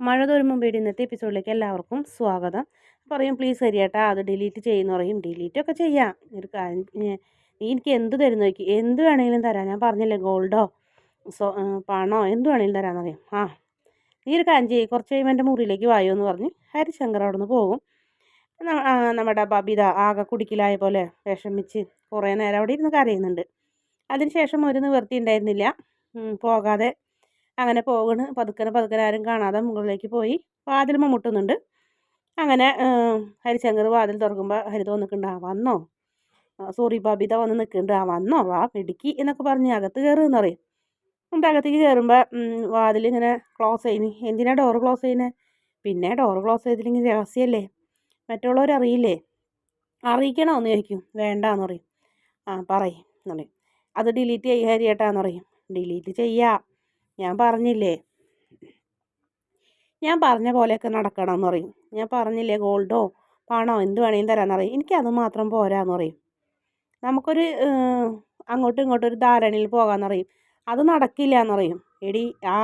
മഴ തോരുമ്പം വീട് ഇന്നത്തെ എപ്പിസോഡിലേക്ക് എല്ലാവർക്കും സ്വാഗതം. പറയും പ്ലീസ് കരിയേട്ടാ അത് ഡിലീറ്റ് ചെയ്യുന്ന പറയും. ഡിലീറ്റ് ഒക്കെ ചെയ്യാം. ഒരു കാര്യം നീ എനിക്ക് എന്ത് തരുന്നു നോക്കി. എന്ത് വേണമെങ്കിലും തരാം. ഞാൻ പറഞ്ഞില്ലേ ഗോൾഡോ സോ പണോ എന്ത് വേണമെങ്കിലും തരാമെന്ന് പറയും. ആ നീ ഒരു കാര്യം ചെയ്യും. കുറച്ച് കഴിയുമ്പോൾ എന്റെ മുറിയിലേക്ക് വായോ എന്ന് പറഞ്ഞ് ഹരിശങ്കർ അവിടെ നിന്ന് പോകും നമ്മുടെ ബബിത ആകെ കുടിക്കലായ പോലെ വിഷമിച്ച് കുറേ നേരം അവിടെ ഇരുന്ന് കരയുന്നുണ്ട്. അതിനുശേഷം ഒരു നിവൃത്തി ഉണ്ടായിരുന്നില്ല. പോകാതെ അങ്ങനെ പോകണ്. പതുക്കനെ പതുക്കനെ ആരും കാണാതെ മുകളിലേക്ക് പോയി. വാതിൽ മുട്ടുന്നുണ്ട് അങ്ങനെ ഹരിശങ്കർ വാതിൽ തുറക്കുമ്പോൾ ഹരിത വന്നിട്ടുണ്ട്. ആ വന്നോ. സോറി ബബിത വന്ന് നിൽക്കുന്നുണ്ട്. ആ വന്നോ. വാ പിടിക്കി എന്നൊക്കെ പറഞ്ഞ് അകത്ത് കയറുമെന്ന് പറയും. എന്നിട്ട് അകത്തേക്ക് കയറുമ്പോൾ വാതിൽ ഇങ്ങനെ ക്ലോസ് ചെയ്യുന്നു എന്തിനാണ് ഡോറ് ക്ലോസ് ചെയ്യുന്നത് പിന്നെ ഡോറ് ക്ലോസ് ചെയ്തില്ലെങ്കിൽ രഹസ്യമല്ലേ? മറ്റുള്ളവർ അറിയില്ലേ? അറിയിക്കണോ എന്ന് ചോദിക്കും. വേണ്ടാന്ന് പറയും. ആ പറയും എന്ന് അത് ഡിലീറ്റ് ചെയ്യുക ഹരിയേട്ടാന്ന് പറയും. ഡിലീറ്റ് ചെയ്യാം. ഞാൻ പറഞ്ഞില്ലേ? ഞാൻ പറഞ്ഞ പോലെയൊക്കെ നടക്കണം എന്ന് പറയും. ഞാൻ പറഞ്ഞില്ലേ ഗോൾഡോ പണോ എന്ത് വേണമെങ്കിലും തരാമെന്ന് പറയും. എനിക്കത് മാത്രം പോരാന്ന് പറയും. നമുക്കൊരു അങ്ങോട്ടും ഇങ്ങോട്ടും ഒരു ധാരണയിൽ പോകാമെന്ന് പറയും. അത് നടക്കില്ല എന്ന് പറയും. എടി ആ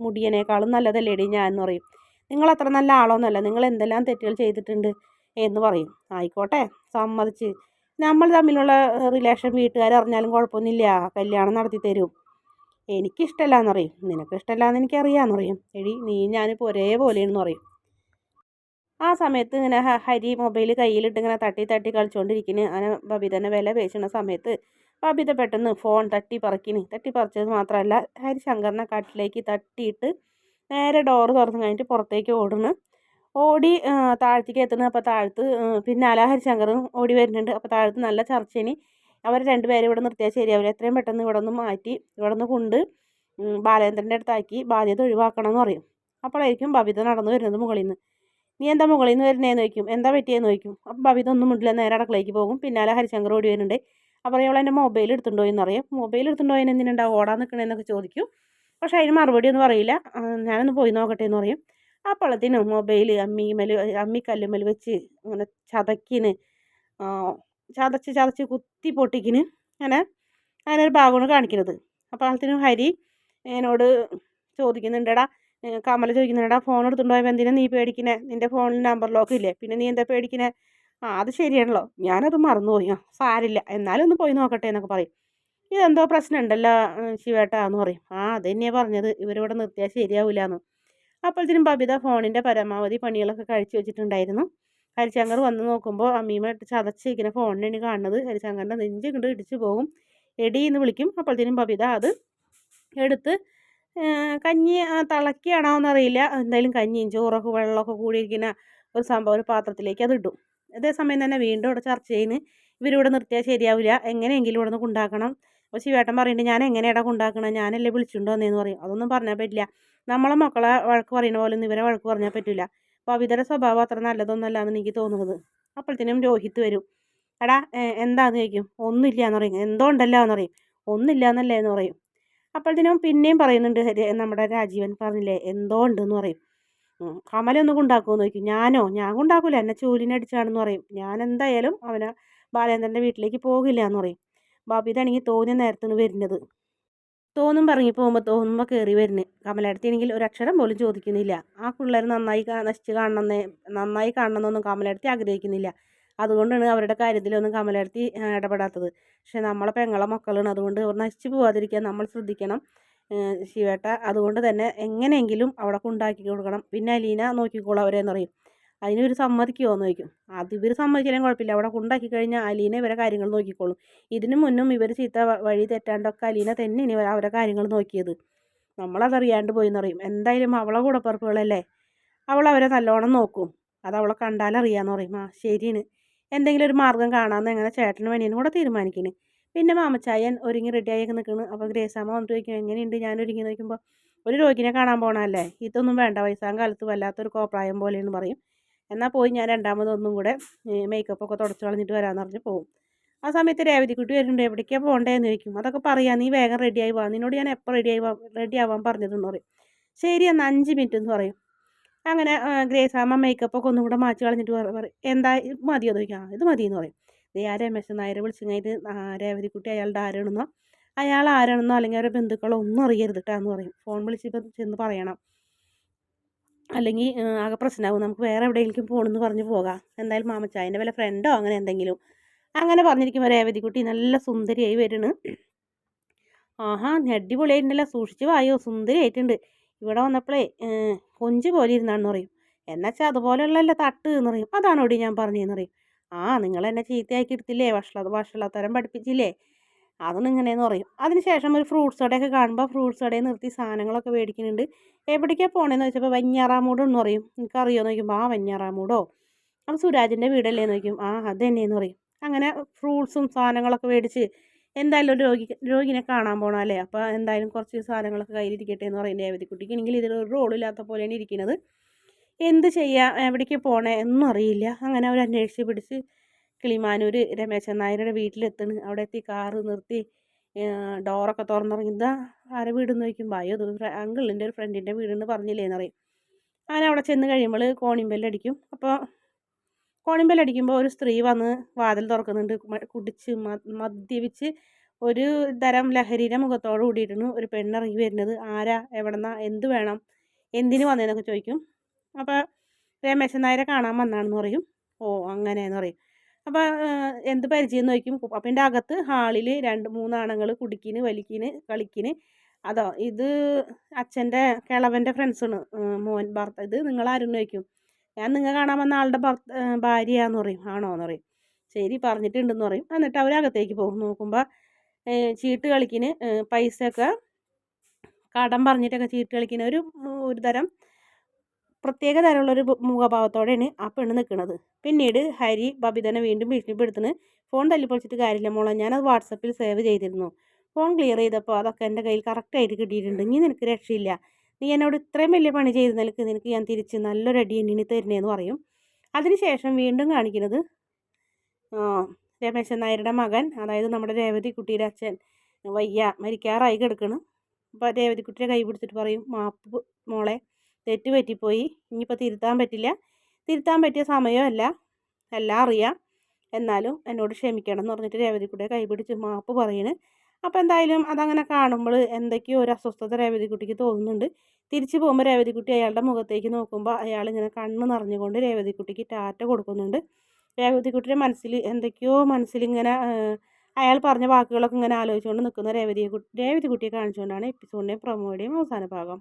മുടിയനേക്കാളും നല്ലതല്ലേ എടി ഞാൻ എന്ന് പറയും. നിങ്ങൾ അത്ര നല്ല ആളൊന്നുമല്ല നിങ്ങൾ എന്തെല്ലാം തെറ്റുകൾ ചെയ്തിട്ടുണ്ട് എന്ന് പറയും. ആയിക്കോട്ടെ സമ്മതിച്ച്. നമ്മൾ തമ്മിലുള്ള റിലേഷൻ വീട്ടുകാർ അറിഞ്ഞാലും കുഴപ്പമൊന്നുമില്ല. കല്യാണം നടത്തി തരും. എനിക്കിഷ്ടമല്ല പറയും നിനക്ക് ഇഷ്ടമല്ല എന്ന് എനിക്കറിയാമെന്ന് പറയും. എടി നീ ഞാനിപ്പോൾ ഒരേപോലെയാണെന്ന് പറയും. ആ സമയത്ത് ഇങ്ങനെ ഹരി മൊബൈൽ കയ്യിലിട്ട് ഇങ്ങനെ തട്ടി തട്ടി കളിച്ചുകൊണ്ടിരിക്കുന്നു അങ്ങനെ ബബിതനെ വില പേശുന്ന സമയത്ത് ബബിത പെട്ടെന്ന് ഫോൺ തട്ടി പറിക്കിന് തട്ടി പറിച്ചത് മാത്രമല്ല ഹരി ശങ്കറിനെ കാട്ടിലേക്ക് തട്ടിയിട്ട് നേരെ ഡോറ് തുറന്ന് കഴിഞ്ഞിട്ട് പുറത്തേക്ക് ഓടുന്നു. ഓടി താഴത്തേക്ക് എത്തുന്നു. അപ്പോൾ താഴത്ത് പിന്നാലെ ഹരിശങ്കറും ഓടി വരുന്നുണ്ട്. അപ്പോൾ താഴത്ത് നല്ല ചർച്ചയിന് അവർ രണ്ടുപേരും ഇവിടെ നിർത്തിയാൽ ശരിയാവില്ല എത്രയും പെട്ടെന്ന് ഇവിടെ നിന്ന് മാറ്റി ഇവിടെ നിന്ന് കൊണ്ട് ബാലേന്ദ്രന്റെ അടുത്താക്കി ബാധ്യത ഒഴിവാക്കണം എന്ന് പറയും. അപ്പോഴായിരിക്കും ബബിത നടന്നു വരുന്നത് മുകളിൽ നിന്ന് നീ എന്താ മുകളിൽ നിന്ന് വരുന്നതെന്ന് ചോദിക്കും? എന്താ പറ്റിയെന്ന് ചോദിക്കും? അപ്പം ബബിത ഒന്നും മുണ്ടില്ല. നേരെ അടക്കളയ്ക്ക് പോകും. പിന്നാലെ ഹരിശങ്കർ ഓടി വരുന്നുണ്ട്. അപ്പോൾ ഇവൾ എന്റെ മൊബൈൽ എടുത്തുണ്ടോ എന്നറിയാം മൊബൈൽ എടുത്തുണ്ടോ എന്നെ എന്തിനുണ്ടാവും ഓടാൻ നിൽക്കണേന്നൊക്കെ ചോദിക്കും. പക്ഷേ അതിന് മറുപടി ഒന്നും പറയില്ല. ഞാനൊന്ന് പോയി നോക്കട്ടെ എന്ന് പറയും. അപ്പോഴത്തേനും മൊബൈൽ അമ്മിമേൽ അമ്മി കല്ലുമേൽ വെച്ച് അങ്ങനെ ചതക്കിന് ചതച്ച് ചതച്ച് കുത്തി പൊട്ടിക്കിന് അങ്ങനെ അങ്ങനെ ഒരു ഭാഗമാണ് കാണിക്കുന്നത്. അപ്പോൾ അതിന് ഹരി എന്നോട് ചോദിക്കുന്നുണ്ടടാ കമല ചോദിക്കുന്നുണ്ടടാ ഫോൺ എടുത്തുകൊണ്ട് എന്തിനാ നീ പേടിക്കണേ? നിന്റെ ഫോണിൽ നമ്പർ ലോക്ക് ഇല്ലേ? പിന്നെ നീ എന്താ പേടിക്കണേ? ആ അത് ശരിയാണല്ലോ. ഞാനത് മറന്നുപോയി. ആ സാരില്ല. എന്നാലും ഒന്ന് പോയി നോക്കട്ടെ എന്നൊക്കെ പറയും. ഇതെന്തോ പ്രശ്നം ഉണ്ടല്ലോ ശിവേട്ടാ എന്ന് പറയും. ആ അത് തന്നെയാണ് പറഞ്ഞത്. ഇവരിവിടെ നിർത്തിയാൽ ശരിയാവില്ല എന്ന് അപ്പോഴത്തേനും ബബിത ഫോണിന്റെ പരമാവധി പണികളൊക്കെ കഴിച്ചു വെച്ചിട്ടുണ്ടായിരുന്നു. ഹരിശങ്കർ വന്ന് നോക്കുമ്പോൾ അമ്മീമ ചതച്ചിരിക്കുന്ന ഫോണിനാണ് കാണുന്നത്. ഹരിശങ്കറിന്റെ നെഞ്ച് കണ്ട് ഇടിച്ചു പോകും. എടി എന്ന് വിളിക്കും. അപ്പോഴത്തേനും ബബിത അത് എടുത്ത് കഞ്ഞി തിളക്കിയാണോ എന്നറിയില്ല എന്തായാലും കഞ്ഞിയും ചോറൊക്കെ വെള്ളമൊക്കെ കൂടിയിരിക്കുന്ന ഒരു സംഭവം ഒരു പാത്രത്തിലേക്ക് അത് ഇടും. അതേസമയം തന്നെ വീണ്ടും ഇവിടെ ചർച്ച ചെയ്യുന്നു. ഇവരിവിടെ നിർത്തിയാൽ ശരിയാവില്ല എങ്ങനെയെങ്കിലും ഇവിടെ നിന്ന് കൊണ്ടാക്കണം. അപ്പോൾ ശിവേട്ടൻ പറയുന്നുണ്ട് ഞാൻ എങ്ങനെയാടാ കൊണ്ടാക്കണം? ഞാനല്ലേ വിളിച്ചിട്ടുണ്ടോ എന്നേന്ന് പറയും. അതൊന്നും പറഞ്ഞാൽ പറ്റില്ല. നമ്മളെ മക്കളെ വഴക്ക് പറയുന്ന പോലെ ഒന്നും ഇവരെ വഴക്ക് പറഞ്ഞാൽ പറ്റില്ല പവിതയുടെ സ്വഭാവം അത്ര നല്ലതൊന്നുമല്ല എന്ന് എനിക്ക് തോന്നുന്നത്. അപ്പോഴത്തേനും രോഹിത് വരും. എടാ എന്താന്ന് ചോദിക്കും? ഒന്നുമില്ല എന്ന് പറയും. എന്തോ ഉണ്ടല്ലോ എന്ന് പറയും. ഒന്നുമില്ല എന്നല്ലേ എന്ന് പറയും. അപ്പോഴത്തേനും പിന്നെയും പറയുന്നുണ്ട് നമ്മുടെ രാജീവൻ പറഞ്ഞില്ലേ എന്തോ ഉണ്ടെന്ന് പറയും. കമലൊന്നും കൊണ്ടാക്കുമെന്ന് ചോദിക്കും. ഞാനോ? ഞാൻ കൊണ്ടാക്കൂല. എന്നെ ചൂലിനടിച്ചാണെന്ന് പറയും. ഞാൻ എന്തായാലും അവനെ ബാലേന്ദ്രന്റെ വീട്ടിലേക്ക് പോകില്ല എന്ന് പറയും. ബാബിതാണെങ്കിൽ തോന്നിയ നേരത്താണ് വരുന്നത്. തോന്നും പറഞ്ഞു പോകുമ്പോൾ തോന്നുമ്പോൾ കയറി വരുന്നത് കമലടുത്തിയാണെങ്കിൽ ഒരു അക്ഷരം പോലും ചോദിക്കുന്നില്ല. ആ പിള്ളേർ നന്നായി നശിച്ച് കാണണമെന്ന് നന്നായി കാണണമെന്നൊന്നും കമലടുത്തി ആഗ്രഹിക്കുന്നില്ല. അതുകൊണ്ടാണ് അവരുടെ കാര്യത്തിലൊന്നും കമലടുത്തി ഇടപെടാത്തത്. പക്ഷെ നമ്മളെ പെങ്ങളെ മക്കളാണ്. അതുകൊണ്ട് അവർ നശിച്ചു പോകാതിരിക്കാൻ നമ്മൾ ശ്രദ്ധിക്കണം ശിവേട്ട. അതുകൊണ്ട് തന്നെ എങ്ങനെയെങ്കിലും അവിടെ കൊണ്ടാക്കി കൊടുക്കണം. പിന്നെ അലീന നോക്കിക്കോളൂ അവരെന്ന് പറയും. അതിനൊരു സമ്മതിക്കുമോ എന്ന് ചോദിക്കും. അത് ഇവർ സമ്മതിക്കില്ലെങ്കിൽ കുഴപ്പമില്ല. അവിടെ കൊണ്ടാക്കി കഴിഞ്ഞാൽ അലീന ഇവരെ കാര്യങ്ങൾ നോക്കിക്കോളും. ഇതിനു മുന്നും ഇവർ ചീത്ത വഴി തെറ്റാണ്ടൊക്കെ അലീന തന്നെ ഇനി അവരെ കാര്യങ്ങൾ നോക്കിയത്. നമ്മളതറിയാണ്ട് പോയി എന്നറിയും എന്തായാലും അവളെ കൂടപ്പറപ്പുകളല്ലേ? അവൾ അവരെ നല്ലോണം നോക്കും. അത് അവളെ കണ്ടാലറിയാന്ന് പറയും. ആ ശരിയാണ്. എന്തെങ്കിലും ഒരു മാർഗം കാണാമെന്ന് എങ്ങനെ ചേട്ടന് വേണ്ടിയും കൂടെ തീരുമാനിക്കുന്നു പിന്നെ മാമച്ചായൻ ഒരുങ്ങി റെഡിയായൊക്കെ നിൽക്കുന്നു അപ്പോൾ ഗ്രേസാമ്മ വന്നിട്ട് ചോദിക്കും എങ്ങനെയുണ്ട്? ഞാൻ ഒരുങ്ങി നോക്കുമ്പോൾ ഒരു രോഗിനെ കാണാൻ പോകണമല്ലേ ഇതൊന്നും വേണ്ട. വയസ്സാം കാലത്ത് വല്ലാത്തൊരു കോപ്രായം പോലെയെന്ന് പറയും. എന്നാൽ പോയി ഞാൻ രണ്ടാമതൊന്നും കൂടെ മേക്കപ്പൊക്കെ തുടച്ച് കളഞ്ഞിട്ട് വരാമെന്ന് പറഞ്ഞ് പോകും ആ സമയത്ത് രേവതിക്കുട്ടി വരുന്നുണ്ട് എവിടേക്കാണ് പോകേണ്ടതെന്ന് ചോദിക്കും. അതൊക്കെ പറയാം നീ വേഗം റെഡിയായി പോവാം നിന്നോട് ഞാൻ എപ്പോൾ റെഡിയായി റെഡി ആവാൻ പറഞ്ഞതെന്ന് പറയും. ശരി എന്നാൽ അഞ്ച് മിനിറ്റ് എന്ന് പറയും. അങ്ങനെ ഗ്രേസ് അമ്മ മേക്കപ്പൊക്കെ ഒന്നും കൂടെ മാറ്റി കളഞ്ഞിട്ട് പറയും എന്താ മതിയോ? ചോദിക്കാം. ഇത് മതി എന്ന് പറയും. ദേ ആ രമേശൻ നായരെ വിളിച്ചു കഴിഞ്ഞിട്ട് രേവതിക്കുട്ടി അയാളുടെ ആരാണെന്നോ അയാൾ ആരാണെന്നോ അല്ലെങ്കിൽ അവരുടെ ബന്ധുക്കളോ ഒന്നും അറിയരുത് കേട്ടോ എന്ന് പറയും. ഫോൺ വിളിച്ചിപ്പോൾ ചെന്ന് പറയണം. അല്ലെങ്കിൽ ആകെ പ്രശ്നമാകും നമുക്ക് വേറെ എവിടെയെങ്കിലും പോകണമെന്ന് പറഞ്ഞ് പോകാം. എന്തായാലും മാമച്ചായന്റെ വല്ല ഫ്രണ്ടോ അങ്ങനെ എന്തെങ്കിലും. അങ്ങനെ പറഞ്ഞിരിക്കുമ്പോൾ രേവതിക്കുട്ടി നല്ല സുന്ദരിയായി വരുന്നു ആഹാ അടിപൊളിയായിട്ടുണ്ടല്ലോ. സൂക്ഷിച്ച് വായോ. സുന്ദരിയായിട്ടുണ്ട്. ഇവിടെ വന്നപ്പോഴേ കൊഞ്ച് പോലെ ഇരുന്നാണെന്ന് പറയും. എന്നുവെച്ചാൽ അതുപോലെയുള്ളല്ല തട്ട് എന്ന് പറയും. അതാണോടി ഞാൻ പറഞ്ഞതെന്ന് പറയും. ആ നിങ്ങൾ എന്നെ ചീത്തയാക്കി എടുത്തില്ലേ? വഷള വഷളത്തരം പഠിപ്പിച്ചില്ലേ? അതൊന്നും ഇങ്ങനെയെന്ന് പറയും. അതിനുശേഷം ഒരു ഫ്രൂട്ട്സ് കടയൊക്കെ കാണുമ്പോൾ ഫ്രൂട്ട്സ് കടയിൽ നിർത്തി സാധനങ്ങളൊക്കെ മേടിക്കുന്നുണ്ട്. എവിടേക്കാണ് പോകണമെന്ന് വെച്ചപ്പോൾ വഞ്ഞാറാമൂട് എന്ന് പറയും. എനിക്കറിയോ? എന്ന് ചോദിക്കുമ്പോൾ ആ വഞ്ഞാറാമൂടോ അപ്പം സുരാജിന്റെ വീടല്ലേ? എന്ന് നോക്കും. ആ അത് തന്നെയെന്ന് പറയും. അങ്ങനെ ഫ്രൂട്ട്സും സാധനങ്ങളൊക്കെ മേടിച്ച് എന്തായാലും ഒരു രോഗി രോഗിനെ കാണാൻ പോകണമല്ലേ അപ്പോൾ എന്തായാലും കുറച്ച് സാധനങ്ങളൊക്കെ കയ്യിലിരിക്കട്ടെ എന്ന് പറയുന്നത് രേവതിക്കുട്ടിക്ക് ഇതിൽ ഒരു റോളില്ലാത്ത പോലെയാണ് ഇരിക്കുന്നത്. എന്ത് ചെയ്യാം? എവിടേക്ക് പോകണേ എന്നും അറിയില്ല. അങ്ങനെ അവർ അന്വേഷിച്ച് പിടിച്ച് കിളിമാനൂർ രമേശൻ നായരുടെ വീട്ടിലെത്തണ്. അവിടെ എത്തി കാറ് നിർത്തി ഡോറൊക്കെ തുറന്നിറങ്ങി. ഇതാ ആരെ വീടെന്ന് ചോദിക്കുമ്പോൾ അയ്യോ അങ്കിളിന്റെ ഒരു ഫ്രണ്ടിന്റെ വീടെന്ന് പറഞ്ഞില്ലേന്ന് പറയും അങ്ങനെ അവിടെ ചെന്ന് കഴിയുമ്പോൾ കോണിമ്പല്ലടിക്കും അപ്പോൾ കോണിമ്പല്ലടിക്കുമ്പോൾ ഒരു സ്ത്രീ വന്ന് വാതിൽ തുറക്കുന്നുണ്ട്. കുടിച്ച് മദ്യപിച്ച് ഒരു തരം ലഹരിയുടെ മുഖത്തോട് കൂടിയിട്ടാണ് ഒരു പെണ്ണിറങ്ങി വരുന്നത്. ആരാ? എവിടെന്നാ? എന്ത് വേണം? എന്തിന് വന്നതെന്നൊക്കെ ചോദിക്കും. അപ്പോൾ രമേശൻ നായരെ കാണാൻ വന്നാണെന്ന് പറയും. ഓ അങ്ങനെയെന്ന് പറയും. അപ്പോൾ എന്ത് പരിചയം നോക്കും കുപ്പാപ്പിന്റെ അകത്ത് ഹാളിൽ രണ്ട് മൂന്നാണുങ്ങൾ കുടിക്കിന് വലിക്കിന് കളിക്കിന്. അതോ ഇത് അച്ഛന്റെ കിളവന്റെ ഫ്രണ്ട്സാണ്. മോൻ ഭർത്ത ഇത് നിങ്ങൾ ആരും ചോദിക്കും. ഞാൻ നിങ്ങൾ കാണാൻ വന്ന ആളുടെ ഭർത്ത ഭാര്യയാന്ന് പറയും. ആണോ എന്ന് പറയും. ശരി പറഞ്ഞിട്ടുണ്ടെന്ന് പറയും. എന്നിട്ട് അവരകത്തേക്ക് പോകും. നോക്കുമ്പോൾ ചീട്ട് കളിക്കിന് പൈസയൊക്കെ കടം പറഞ്ഞിട്ടൊക്കെ ചീട്ട് കളിക്കുന്ന ഒരു ഒരു തരം പ്രത്യേക തരമുള്ളൊരു മുഖഭാവത്തോടെയാണ് ആ പെണ്ണ് നിൽക്കുന്നത് പിന്നീട് ഹരി ബബിതനെ വീണ്ടും ഭീഷണിപ്പെടുത്തുന്നു ഫോൺ തല്ലിപ്പൊളിച്ചിട്ട് കാര്യമില്ല മോളെ ഞാനത് വാട്സപ്പിൽ സേവ് ചെയ്തിരുന്നു. ഫോൺ ക്ലിയർ ചെയ്തപ്പോൾ അതൊക്കെ എന്റെ കയ്യിൽ കറക്റ്റായിട്ട് കിട്ടിയിട്ടുണ്ട്. ഇനി നിനക്ക് രക്ഷയില്ല. നീ എന്നോട് ഇത്രയും വലിയ പണി ചെയ്ത് നിനക്ക് നിനക്ക് ഞാൻ തിരിച്ച് നല്ലൊരു അടി എണ്ണിന് തരുന്നതെന്ന് പറയും. അതിനുശേഷം വീണ്ടും കാണിക്കുന്നത് രമേശൻ നായരുടെ മകൻ അതായത് നമ്മുടെ രേവതി കുട്ടിയുടെ അച്ഛൻ വയ്യ മരിക്കാറായി കിടക്കണം. അപ്പോൾ രേവതിക്കുട്ടിയുടെ കൈ പിടിച്ചിട്ട് പറയും മാപ്പ് മോളെ തെറ്റ് പറ്റിപ്പോയി. ഇനിയിപ്പോൾ തിരുത്താൻ പറ്റില്ല. തിരുത്താൻ പറ്റിയ സമയമല്ല. എല്ലാം അറിയാം. എന്നാലും എന്നോട് ക്ഷമിക്കണം എന്ന് പറഞ്ഞിട്ട് രേവതിക്കുട്ടിയെ കൈപിടിച്ച് മാപ്പ് പറയണ്. അപ്പോൾ എന്തായാലും അതങ്ങനെ കാണുമ്പോൾ എന്തൊക്കെയോ ഒരു അസ്വസ്ഥത രേവതിക്കുട്ടിക്ക് തോന്നുന്നുണ്ട്. തിരിച്ചു പോകുമ്പോൾ രേവതിക്കുട്ടി അയാളുടെ മുഖത്തേക്ക് നോക്കുമ്പോൾ അയാൾ ഇങ്ങനെ കണ്ണ് നിറഞ്ഞുകൊണ്ട് രേവതിക്കുട്ടിക്ക് ടാറ്റ കൊടുക്കുന്നുണ്ട്. രേവതിക്കുട്ടിയുടെ മനസ്സിൽ എന്തൊക്കെയോ മനസ്സിലിങ്ങനെ അയാൾ പറഞ്ഞ വാക്കുകളൊക്കെ ഇങ്ങനെ ആലോചിച്ചുകൊണ്ട് നിൽക്കുന്ന രേവതിയെ രേവതിക്കുട്ടിയെ കാണിച്ചുകൊണ്ടാണ് എപ്പിസോഡിന്റെയും പ്രൊമോയുടെയും അവസാന ഭാഗം.